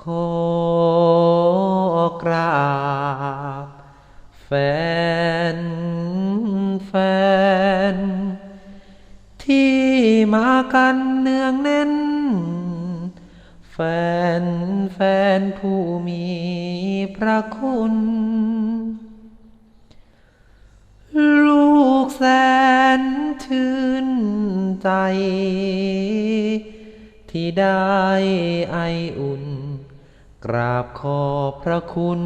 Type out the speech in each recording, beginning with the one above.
ขอกราบแฟนแฟน ที่มากันเนืองแน่น แฟนแฟนผู้มีพระคุณ ลูกแสนชื่นใจ ที่ได้ไออุ่น กราบขอบพระคุณ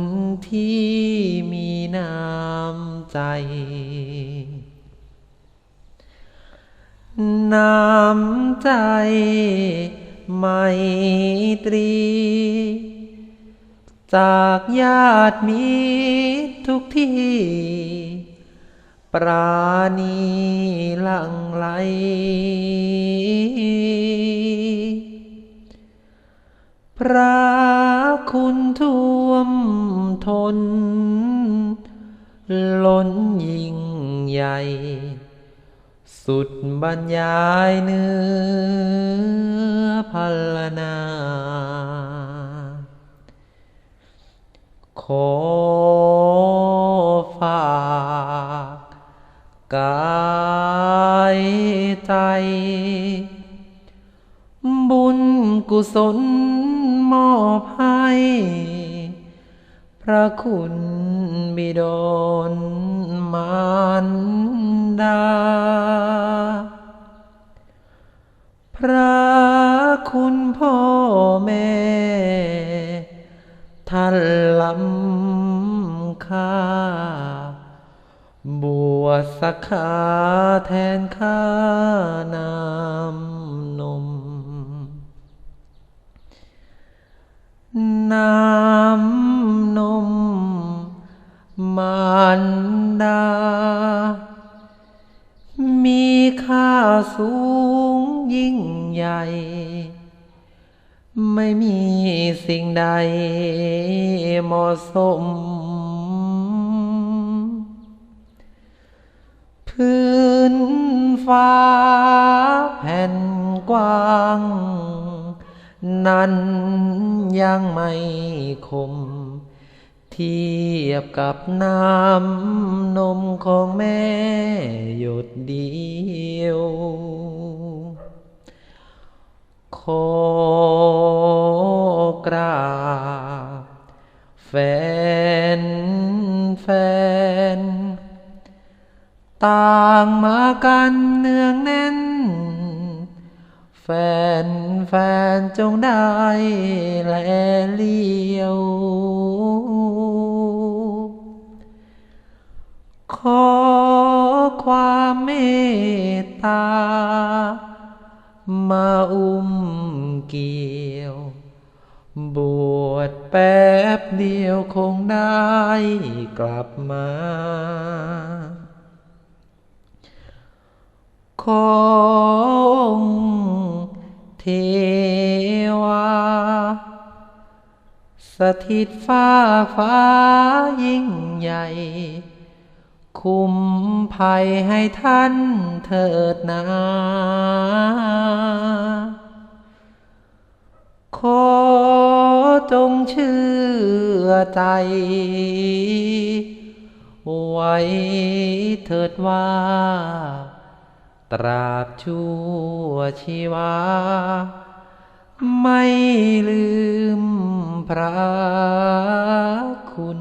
ที่มีน้ำใจ น้ำใจไมตรี จากญาติมิตรทุกที่ ปราณีหลังไหลพระ คุณท่วมทน ล้นยิ่งใหญ่ สุดบรรยายเนื้อพัลนา ขอฝากกายใจบุญกุศล มอบให้ พระคุณบิดลมารดา พระคุณพ่อแม่ ท่านลำค่า บวชสักขาแทนข้านำน น้ำนมมารดา มีค่าสูงยิ่งใหญ่ ไม่มีสิ่งใดเหมาะสม พื้นฟ้าแผ่นกว้าง นั้นยังไม่คม เทียบกับน้ำนมของแม่หยดเดียว ขอกราบแฟนแฟน ต่างมากันเนืองแน่น นแฟนจงได้แลเลี้ยว ขอความเมตตา มาอุ้มเกี่ยว บวชแป๊บเดียวคงได้กลับมาของ เทวา สถิตฟ้าฟ้ายิ่งใหญ่ คุ้มภัยให้ท่านเถิดนาขอจงเชื่อใจ ไว้เถิดว่า ตราบชั่วชีวา ไม่ลืมพระคุณ